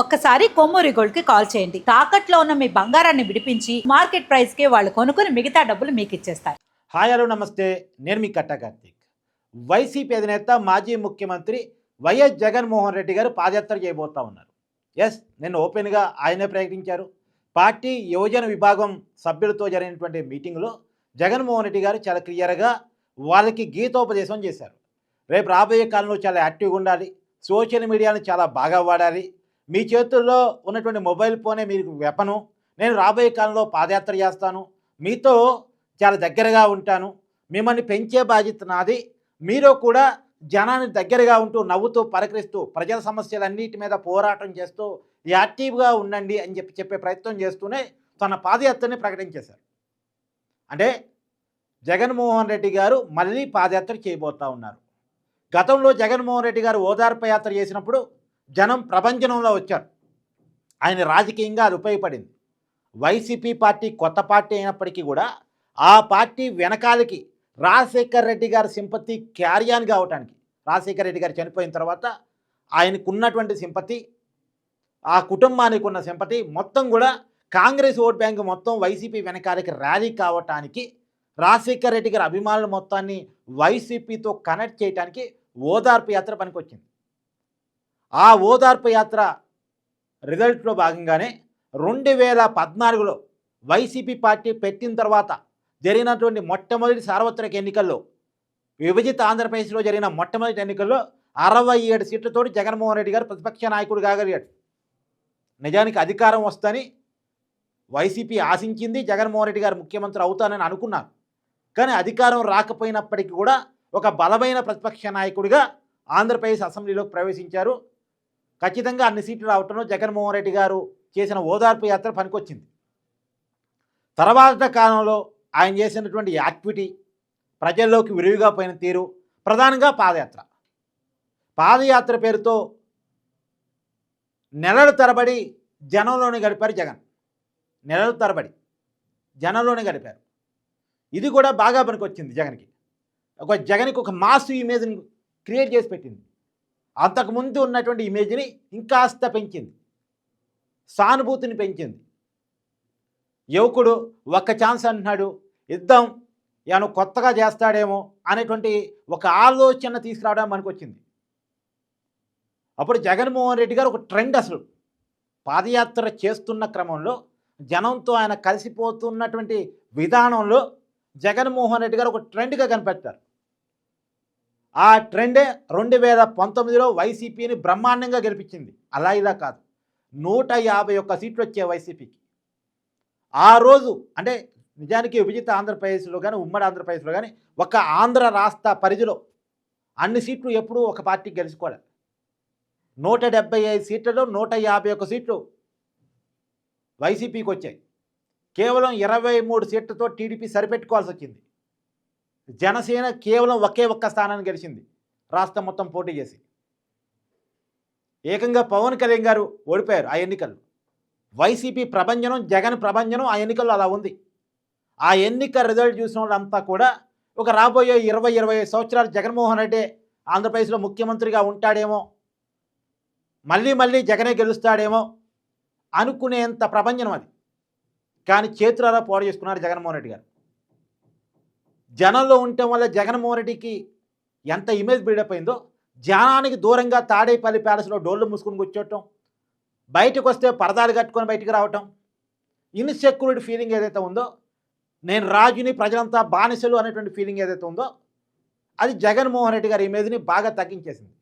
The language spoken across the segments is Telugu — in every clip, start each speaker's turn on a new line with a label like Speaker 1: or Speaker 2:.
Speaker 1: ఒక్కసారి కొమ్మూరి గోల్డ్కి కాల్ చేయండి. తాకట్లో ఉన్న మీ బంగారాన్ని విడిపించి మార్కెట్ ప్రైస్కి వాళ్ళు కొనుక్కుని మిగతా డబ్బులు మీకు ఇచ్చేస్తారు.
Speaker 2: హాయ్ హలో నమస్తే. నేను మీ కట్ట కార్తీక్. వైసీపీ అధినేత మాజీ ముఖ్యమంత్రి వైఎస్ జగన్మోహన్ రెడ్డి గారు పాదయాత్ర చేయబోతా ఉన్నారు. ఎస్ నేను ఓపెన్గా ఆయనే ప్రకటించారు. పార్టీ యువజన విభాగం సభ్యులతో జరిగినటువంటి మీటింగ్లో జగన్మోహన్ రెడ్డి గారు చాలా క్లియర్గా వాళ్ళకి గీతోపదేశం చేశారు. రేపు రాబోయే కాలంలో చాలా యాక్టివ్గా ఉండాలి. సోషల్ మీడియాను చాలా బాగా వాడాలి. మీ చేతుల్లో ఉన్నటువంటి మొబైల్ ఫోనే మీకు వెపను. నేను రాబోయే కాలంలో పాదయాత్ర చేస్తాను. మీతో చాలా దగ్గరగా ఉంటాను. మిమ్మల్ని పెంచే బాధ్యత నాది. మీరు కూడా జనాన్ని దగ్గరగా ఉంటూ నవ్వుతూ పరకరిస్తూ ప్రజల సమస్యలన్నిటి మీద పోరాటం చేస్తూ యాక్టివ్గా ఉండండి అని చెప్పి చెప్పే ప్రయత్నం చేస్తూనే తన పాదయాత్రని ప్రకటించేశారు. అంటే జగన్మోహన్ రెడ్డి గారు మళ్ళీ పాదయాత్ర చేయబోతా ఉన్నారు. గతంలో జగన్మోహన్ రెడ్డి గారు ఓదార్ప యాత్ర చేసినప్పుడు జనం ప్రపంచంలో వచ్చారు. ఆయన రాజకీయంగా అది ఉపయోగపడింది. వైసీపీ పార్టీ కొత్త పార్టీ అయినప్పటికీ కూడా ఆ పార్టీ వెనకాలకి రాజశేఖర్ రెడ్డి గారి సింపతి క్యారియాన్ కావటానికి రాజశేఖర్ రెడ్డి గారు చనిపోయిన తర్వాత ఆయనకు ఉన్నటువంటి సింపతి ఆ కుటుంబానికి ఉన్న సింపతి మొత్తం కూడా కాంగ్రెస్ ఓట్ బ్యాంక్ మొత్తం వైసీపీ వెనకాలకి ర్యాలీ కావటానికి రాజశేఖర్ రెడ్డి గారి అభిమానుల మొత్తాన్ని వైసీపీతో కనెక్ట్ చేయడానికి ఓదార్పు యాత్ర పనికొచ్చింది. ఆ ఓదార్పు యాత్ర రిజల్ట్లో భాగంగానే రెండు వేల పద్నాలుగులో వైసీపీ పార్టీ పెట్టిన తర్వాత జరిగినటువంటి మొట్టమొదటి సార్వత్రిక ఎన్నికల్లో విభజిత ఆంధ్రప్రదేశ్లో జరిగిన మొట్టమొదటి ఎన్నికల్లో అరవై ఏడు సీట్లతోటి జగన్మోహన్ రెడ్డి గారు ప్రతిపక్ష నాయకుడు కాగలిగాడు. నిజానికి అధికారం వస్తని వైసీపీ ఆశించింది జగన్మోహన్ రెడ్డి గారు ముఖ్యమంత్రి అవుతానని అనుకున్నారు కానీ అధికారం రాకపోయినప్పటికీ కూడా ఒక బలమైన ప్రతిపక్ష నాయకుడిగా ఆంధ్రప్రదేశ్ అసెంబ్లీలోకి ప్రవేశించారు. ఖచ్చితంగా అన్ని సీట్లు రావటంలో జగన్మోహన్ రెడ్డి గారు చేసిన ఓదార్పు యాత్ర పనికొచ్చింది. తర్వాత కాలంలో ఆయన చేసినటువంటి యాక్టివిటీ ప్రజల్లోకి విరివిగా పోయిన తీరు ప్రధానంగా పాదయాత్ర. పాదయాత్ర పేరుతో నెలల తరబడి జనంలోనే గడిపారు జగన్. నెలల తరబడి జనంలోనే గడిపారు. ఇది కూడా బాగా పనికొచ్చింది జగన్కి. ఒక జగన్కి ఒక మాస్ ఇమేజ్ని క్రియేట్ చేసి పెట్టింది. అంతకుముందు ఉన్నటువంటి ఇమేజ్ని ఇంకాస్త పెంచింది. సానుభూతిని పెంచింది. యువకుడు ఒక్క ఛాన్స్ అంటున్నాడు యుద్ధం ఏమైనా కొత్తగా చేస్తాడేమో అనేటువంటి ఒక ఆలోచన తీసుకురావడం మనకు వచ్చింది అప్పుడు జగన్మోహన్ రెడ్డి గారు ఒక ట్రెండ్ అసలు. పాదయాత్ర చేస్తున్న క్రమంలో జనంతో ఆయన కలిసిపోతున్నటువంటి విధానంలో జగన్మోహన్ రెడ్డి గారు ఒక ట్రెండ్గా కనిపెట్టారు. ఆ ట్రెండే రెండు వేల పంతొమ్మిదిలో వైసీపీని బ్రహ్మాండంగా గెలిపించింది. అలా ఇలా కాదు. నూట యాభై ఒక్క సీట్లు వచ్చాయి వైసీపీకి. ఆ రోజు అంటే నిజానికి విభజిత ఆంధ్రప్రదేశ్లో కానీ ఉమ్మడి ఆంధ్రప్రదేశ్లో కానీ ఒక ఆంధ్ర రాష్ట్ర పరిధిలో అన్ని సీట్లు ఎప్పుడూ ఒక పార్టీ గెలుచుకోవాలి నూట డెబ్బై ఐదు సీట్లలో నూట యాభై ఒక్క సీట్లు వైసీపీకి వచ్చాయి. కేవలం ఇరవై మూడు సీట్లతో టీడీపీ సరిపెట్టుకోవాల్సి వచ్చింది. జనసేన కేవలం ఒకే ఒక్క స్థానాన్ని గెలిచింది. రాష్ట్రం మొత్తం పోటీ చేసి. ఏకంగా పవన్ కళ్యాణ్ గారు ఓడిపోయారు ఆ ఎన్నికల్లో. వైసీపీ ప్రభంజనం జగన్ ప్రభంజనం ఆ ఎన్నికల్లో అలా ఉంది. ఆ ఎన్నిక రిజల్ట్ చూసిన వాళ్ళంతా కూడా ఒక రాబోయే ఇరవై ఇరవై ఐదు సంవత్సరాలు జగన్మోహన్ రెడ్డి ఆంధ్రప్రదేశ్లో ముఖ్యమంత్రిగా ఉంటాడేమో మళ్ళీ మళ్ళీ జగనే గెలుస్తాడేమో అనుకునేంత ప్రభంజనం అది. కానీ చేతులారా పోడు చేసుకున్నారు జగన్మోహన్ రెడ్డి గారు. జనంలో ఉండటం వల్ల జగన్మోహన్ రెడ్డికి ఎంత ఇమేజ్ బిల్డప్ అయిందో జనానికి దూరంగా తాడేపల్లి ప్యాలెస్లో డోళ్ళు మూసుకుని కూర్చోవటం బయటకు వస్తే పరదాలు కట్టుకొని బయటికి రావటం ఇన్సెక్యూరిటీ ఫీలింగ్ ఏదైతే ఉందో నేను రాజుని ప్రజలంతా బానిసలు అనేటువంటి ఫీలింగ్ ఏదైతే ఉందో అది జగన్మోహన్ రెడ్డి గారి ఇమేజ్ని బాగా తగ్గించేసింది.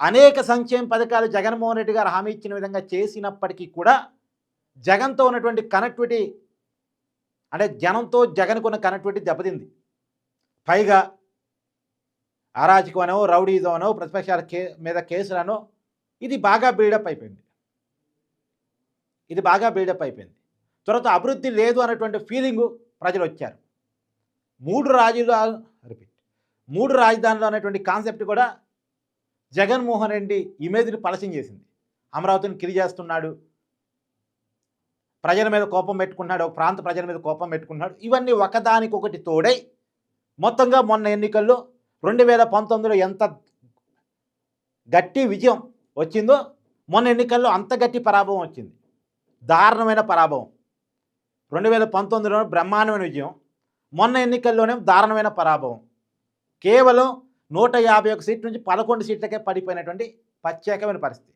Speaker 2: అనేక సంక్షేమ పథకాలు జగన్మోహన్ రెడ్డి గారు హామీ ఇచ్చిన విధంగా చేసినప్పటికీ కూడా జగన్తో ఉన్నటువంటి కనెక్టివిటీ అంటే జనంతో జగన్కున్న కనెక్టివిటీ దెబ్బతింది. పైగా అరాచకం అనో రౌడీజం అనో ప్రతిపక్షాల కే మీద కేసులనో ఇది బాగా బిల్డప్ అయిపోయింది. ఇది బాగా బిల్డప్ అయిపోయింది. తర్వాత అభివృద్ధి లేదు అనేటువంటి ఫీలింగు ప్రజలు వచ్చారు మూడు రాజులు రిపీట్ మూడు రాజధానులు అనేటువంటి కాన్సెప్ట్ కూడా జగన్మోహన్ రెడ్డి ఇమేజ్ని పలసం చేసింది. అమరావతిని కిరి చేస్తున్నాడు ప్రజల మీద కోపం పెట్టుకున్నాడు ఒక ప్రాంత ప్రజల మీద కోపం పెట్టుకున్నాడు ఇవన్నీ ఒకదానికొకటి తోడై మొత్తంగా మొన్న ఎన్నికల్లో రెండు వేల పంతొమ్మిదిలో ఎంత గట్టి విజయం వచ్చిందో మొన్న ఎన్నికల్లో అంత గట్టి పరాభవం వచ్చింది. దారుణమైన పరాభవం. రెండు వేల పంతొమ్మిదిలో బ్రహ్మాండమైన విజయం. మొన్న ఎన్నికల్లోనే దారుణమైన పరాభవం. కేవలం నూట యాభై ఒక సీట్ల నుంచి పదకొండు సీట్లకే పడిపోయినటువంటి ప్రత్యేకమైన పరిస్థితి.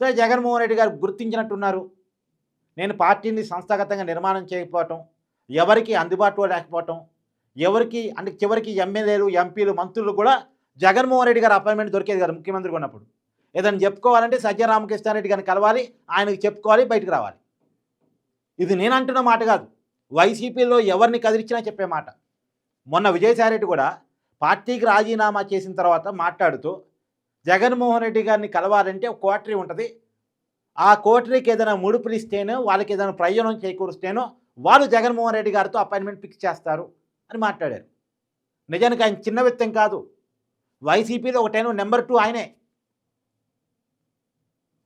Speaker 2: సరే జగన్మోహన్ రెడ్డి గారు గుర్తించినట్టున్నారు. నేను పార్టీని సంస్థాగతంగా నిర్మాణం చేయకపోవటం ఎవరికి అందుబాటులో లేకపోవటం ఎవరికి అంటే చివరికి ఎమ్మెల్యేలు ఎంపీలు మంత్రులు కూడా జగన్మోహన్ రెడ్డి గారు అపాయింట్మెంట్ దొరికేది కదా ముఖ్యమంత్రి ఉన్నప్పుడు ఏదైనా చెప్పుకోవాలంటే సజ్జ రామకృష్ణారెడ్డి గారిని కలవాలి ఆయనకి చెప్పుకోవాలి బయటకు రావాలి. ఇది నేను అంటున్న మాట కాదు. వైసీపీలో ఎవరిని కదిలించినా చెప్పే మాట. మొన్న విజయసాయిరెడ్డి కూడా పార్టీకి రాజీనామా చేసిన తర్వాత మాట్లాడుతూ జగన్మోహన్ రెడ్డి గారిని కలవాలంటే ఒక కోటరీ ఉంటుంది ఆ కోటరీకి ఏదైనా ముడుపులు ఇస్తేనో వాళ్ళకి ఏదైనా ప్రయోజనం చేకూరుస్తేనో వాళ్ళు జగన్మోహన్ రెడ్డి గారితో అపాయింట్మెంట్ ఫిక్స్ చేస్తారు అని మాట్లాడారు. నిజానికి ఆయన చిన్న వ్యక్తం కాదు. వైసీపీలో ఒకటైన నెంబర్ టూ ఆయనే.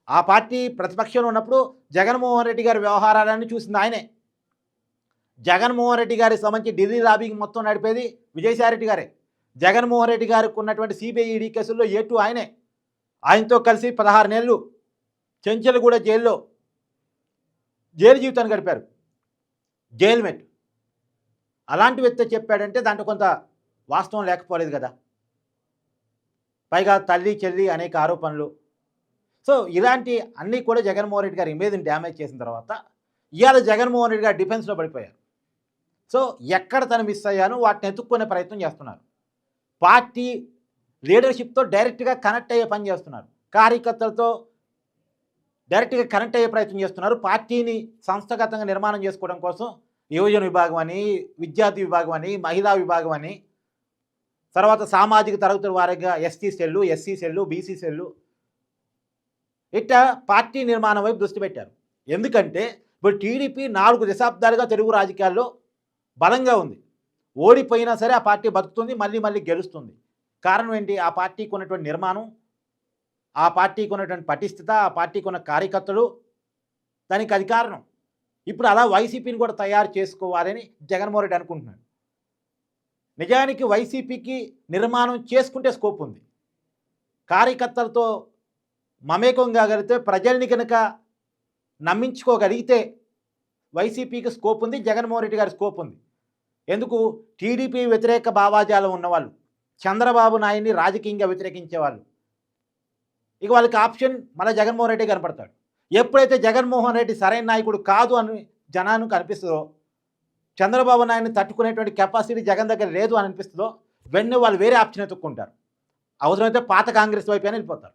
Speaker 2: ఆ పార్టీ ప్రతిపక్షంలో ఉన్నప్పుడు జగన్మోహన్ రెడ్డి గారి వ్యవహారాలన్నీ చూసింది ఆయనే. జగన్మోహన్ రెడ్డి గారికి సంబంధించి ఢిల్లీ లాబీకి మొత్తం నడిపేది విజయసాయిరెడ్డి గారే. జగన్మోహన్ రెడ్డి గారికి ఉన్నటువంటి సిబిఐఈడి కేసుల్లో ఏ టూ ఆయనే. ఆయనతో కలిసి పదహారు నెలలు చెంచల్గూడ జైల్లో. జైలు జీవితాన్ని గడిపారు. జైలు మెట్ అలాంటి వ్యక్తి చెప్పాడంటే దాంట్లో కొంత వాస్తవం లేకపోలేదు కదా. పైగా తల్లి చెల్లి అనేక ఆరోపణలు. సో ఇలాంటి అన్నీ కూడా జగన్మోహన్ రెడ్డి గారి ఇమేజ్ని డ్యామేజ్ చేసిన తర్వాత ఇవాళ జగన్మోహన్ రెడ్డి గారు డిఫెన్స్లో పడిపోయారు. సో ఎక్కడ తను మిస్ అయ్యాను వాటిని ఎత్తుక్కునే ప్రయత్నం చేస్తున్నారు. పార్టీ లీడర్షిప్తో డైరెక్ట్గా కనెక్ట్ అయ్యే పని చేస్తున్నారు. కార్యకర్తలతో డైరెక్ట్గా కనెక్ట్ అయ్యే ప్రయత్నం చేస్తున్నారు. పార్టీని సంస్థాగతంగా నిర్మాణం చేసుకోవడం కోసం యువజన విభాగం అని విద్యార్థి విభాగం అని మహిళా విభాగం అని తర్వాత సామాజిక తరగతుల వారీగా ST cell SC cell BC cell ఇట్లా పార్టీ నిర్మాణం వైపు దృష్టి పెట్టారు. ఎందుకంటే ఇప్పుడు టీడీపీ నాలుగు దశాబ్దాలుగా తెలుగు రాజకీయాల్లో బలంగా ఉంది. ఓడిపోయినా సరే ఆ పార్టీ బతుకుతుంది మళ్ళీ మళ్ళీ గెలుస్తుంది. కారణం ఏంటి? ఆ పార్టీకి ఉన్నటువంటి నిర్మాణం ఆ పార్టీకి ఉన్నటువంటి పటిష్టత ఆ పార్టీకి ఉన్న కార్యకర్తలు దానికి అది కారణం. ఇప్పుడు అలా వైసీపీని కూడా తయారు చేసుకోవాలని జగన్మోహన్ రెడ్డి అనుకుంటున్నాడు. నిజానికి వైసీపీకి నిర్మాణం చేసుకుంటే స్కోప్ ఉంది. కార్యకర్తలతో మమేకం కాగలిగితే ప్రజల్ని కనుక నమ్మించుకోగలిగితే వైసీపీకి స్కోప్ ఉంది జగన్మోహన్ రెడ్డి గారి స్కోప్ ఉంది. ఎందుకు? టీడీపీ వ్యతిరేక భావాజాలం ఉన్నవాళ్ళు చంద్రబాబు నాయుడిని రాజకీయంగా వ్యతిరేకించేవాళ్ళు. ఇక వాళ్ళకి ఆప్షన్ మళ్ళీ జగన్మోహన్ రెడ్డి కనపడతాడు. ఎప్పుడైతే జగన్మోహన్ రెడ్డి సరైన నాయకుడు కాదు అని జనానికి అనిపిస్తుందో చంద్రబాబు నాయుడిని తట్టుకునేటువంటి కెపాసిటీ జగన్ దగ్గర లేదు అని అనిపిస్తుందో వెన్ను వాళ్ళు వేరే ఆప్షన్ ఎత్తుక్కుంటారు. అవసరమైతే పాత కాంగ్రెస్ వైపు అని వెళ్ళిపోతారు.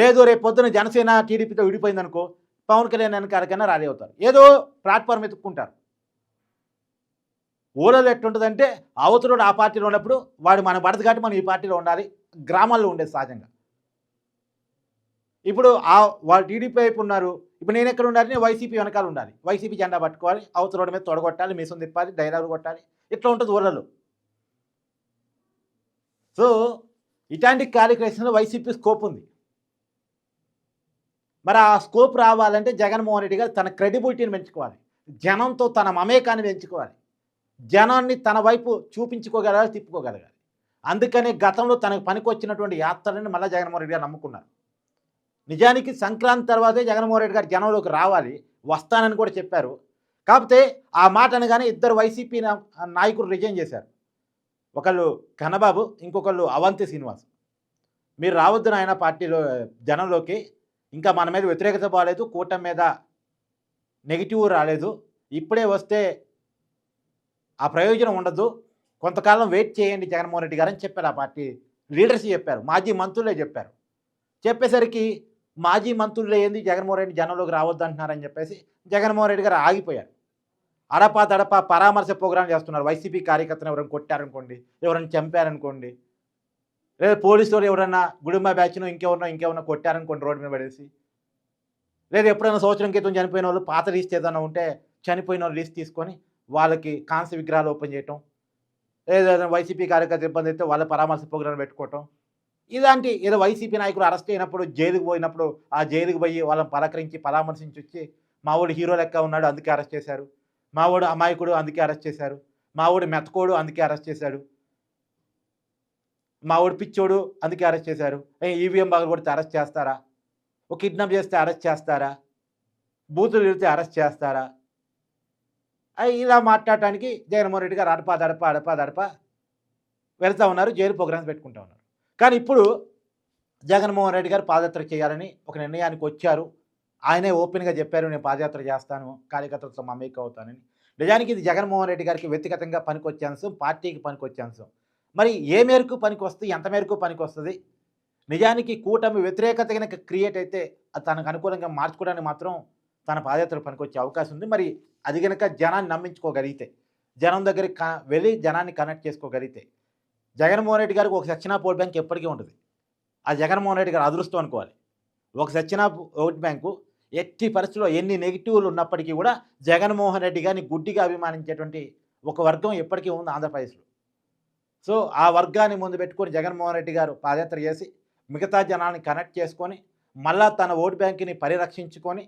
Speaker 2: లేదు రేపు పొద్దున జనసేన టీడీపీతో విడిపోయిందనుకో పవన్ కళ్యాణ్ వెనకాలకైనా రాలీ అవుతారు. ఏదో ప్లాట్ఫామ్ ఎత్తుక్కుంటారు. ఊరలో ఎట్లుంటుందంటే అవతరుడు ఆ పార్టీలో ఉన్నప్పుడు వాడు మన పడదు కాబట్టి మనం ఈ పార్టీలో ఉండాలి గ్రామాల్లో ఉండేది సహజంగా. ఇప్పుడు ఆ వాళ్ళు టీడీపీ వైపు ఉన్నారు ఇప్పుడు నేను ఎక్కడ ఉండాలి? నేను వైసీపీ వెనకాల ఉండాలి. వైసీపీ జెండా పట్టుకోవాలి అవతల మీద తొడగొట్టాలి మీసం తిప్పాలి డైలాగ్ కొట్టాలి ఇట్లా ఉంటుంది ఊళ్ళలో సో ఇట్లాంటి క్యాలిక్యులేషన్లో వైసీపీ స్కోప్ ఉంది. మరి ఆ స్కోప్ రావాలంటే జగన్మోహన్ రెడ్డి గారు తన క్రెడిబిలిటీని పెంచుకోవాలి. జనంతో తన మమేకాన్ని పెంచుకోవాలి. జనాన్ని తన వైపు చూపించుకోగలగాలి తిప్పుకోగలగాలి. అందుకనే గతంలో తనకు పనికొచ్చినటువంటి యాత్రలను మళ్ళీ జగన్మోహన్ రెడ్డి గారు నమ్ముకున్నారు. నిజానికి సంక్రాంతి తర్వాతే జగన్మోహన్ రెడ్డి గారు జనంలోకి రావాలి వస్తానని కూడా చెప్పారు. కాకపోతే ఆ మాట అనగానే ఇద్దరు వైసీపీ నాయకులు రిజైన్ చేశారు. ఒకళ్ళు కన్నబాబు ఇంకొకళ్ళు అవంతి శ్రీనివాస్. మీరు రావద్దు నాయన పార్టీలో జనంలోకి. ఇంకా మన మీద వ్యతిరేకత బాగాలేదు కూటమి మీద నెగిటివ్ రాలేదు. ఇప్పుడే వస్తే ఆ ప్రయోజనం ఉండదు. కొంతకాలం వెయిట్ చేయండి జగన్మోహన్ రెడ్డి గారు అని చెప్పారు ఆ పార్టీ లీడర్స్ చెప్పారు. మాజీ మంత్రులే చెప్పారు. చెప్పేసరికి మాజీ మంత్రులు ఏంది? జగన్మోహన్ రెడ్డి జనంలోకి రావద్దు అంటున్నారని చెప్పేసి జగన్మోహన్ రెడ్డి గారు ఆగిపోయారు. అడపా దడప పరామర్శ ప్రోగ్రాం చేస్తున్నారు. వైసీపీ కార్యకర్తను ఎవరైనా కొట్టారనుకోండి ఎవరైనా చంపారనుకోండి లేదా పోలీసులు ఎవరైనా గుడుంబ బ్యాచ్ను ఇంకెవరినో ఇంకెవరినో కొట్టారనుకోండి రోడ్డు మీద పడేసి. లేదా ఎప్పుడైనా సంవత్సరం క్రితం చనిపోయిన వాళ్ళు పాత లిస్ట్ ఏదైనా ఉంటే చనిపోయిన వాళ్ళు లిస్ట్ తీసుకొని వాళ్ళకి కాంస్య విగ్రహాలు ఓపెన్ చేయటం లేదా వైసీపీ కార్యకర్త ఇబ్బంది అయితే వాళ్ళ పరామర్శ ప్రోగ్రాం పెట్టుకోవటం. ఇలాంటి ఏదో వైసీపీ నాయకులు అరెస్ట్ అయినప్పుడు జైలుకు పోయినప్పుడు ఆ జైలుకు పోయి వాళ్ళని పలకరించి పరామర్శించి వచ్చి మా వాడు హీరో లెక్క ఉన్నాడు అందుకే అరెస్ట్ చేశారు. మా వాడు అమాయకుడు అందుకే అరెస్ట్ చేశారు. మా వాడు మెతకోడు అందుకే అరెస్ట్ చేశాడు. మా పిచ్చోడు అందుకే అరెస్ట్ చేశారు. ఈవీఎం బాగా కొడితే అరెస్ట్ చేస్తారా? ఒక కిడ్నాప్ చేస్తే అరెస్ట్ చేస్తారా? బూతులు వెళ్తే అరెస్ట్ చేస్తారా? ఇలా మాట్లాడటానికి జగన్మోహన్ రెడ్డి గారు అడపా దడప అడపా దడప వెళ్తూ ఉన్నారు జైలు ప్రోగ్రామ్స్ పెట్టుకుంటూ ఉన్నారు. కానీ ఇప్పుడు జగన్మోహన్ రెడ్డి గారు పాదయాత్ర చేయాలని ఒక నిర్ణయానికి వచ్చారు. ఆయనే ఓపెన్గా చెప్పారు నేను పాదయాత్ర చేస్తాను కార్యకర్తలతో మమేక అవుతానని. నిజానికి ఇది జగన్మోహన్ రెడ్డి గారికి వ్యక్తిగతంగా పనికొచ్చే అంశం పార్టీకి పనికొచ్చే అంశం. మరి ఏ మేరకు పనికి వస్తుంది ఎంత మేరకు పనికి వస్తుంది నిజానికి కూటమి వ్యతిరేకత కనుక క్రియేట్ అయితే తనకు అనుకూలంగా మార్చుకోవడానికి మాత్రం తన పాదయాత్ర పనికొచ్చే అవకాశం ఉంది. మరి అది కనుక జనాన్ని నమ్మించుకోగలిగితే జనం దగ్గరికి కా వెళ్ళి జనాన్ని కనెక్ట్ చేసుకోగలిగితే జగన్మోహన్ రెడ్డి గారికి ఒక సచ్చినా ఓట్ బ్యాంక్ ఎప్పటికీ ఉంటుంది ఆ జగన్మోహన్ రెడ్డి గారు అదృష్టం అనుకోవాలి. ఒక సచ్చినా ఓట్ బ్యాంకు ఎట్టి పరిస్థితుల్లో ఎన్ని నెగిటివ్లు ఉన్నప్పటికీ కూడా జగన్మోహన్ రెడ్డి గారిని గుడ్డిగా అభిమానించేటువంటి ఒక వర్గం ఎప్పటికీ ఉంది ఆంధ్రప్రదేశ్లో. సో ఆ వర్గాన్ని ముందు పెట్టుకొని జగన్మోహన్ రెడ్డి గారు పాదయాత్ర చేసి మిగతా జనాన్ని కనెక్ట్ చేసుకొని మళ్ళా తన ఓటు బ్యాంకుని పరిరక్షించుకొని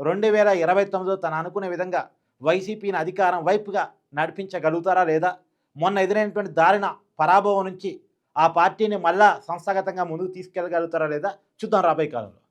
Speaker 2: రెండు వేల ఇరవై తొమ్మిదిలో తను అనుకునే విధంగా వైసీపీని అధికారం వైపుగా నడిపించగలుగుతారా లేదా? మొన్న ఎదురైనటువంటి దారిన పరాభవం నుంచి ఆ పార్టీని మళ్ళా సంస్థాగతంగా ముందుకు తీసుకెళ్ళగలుగుతారా లేదా? చూద్దాం రాబోయే కాలంలో.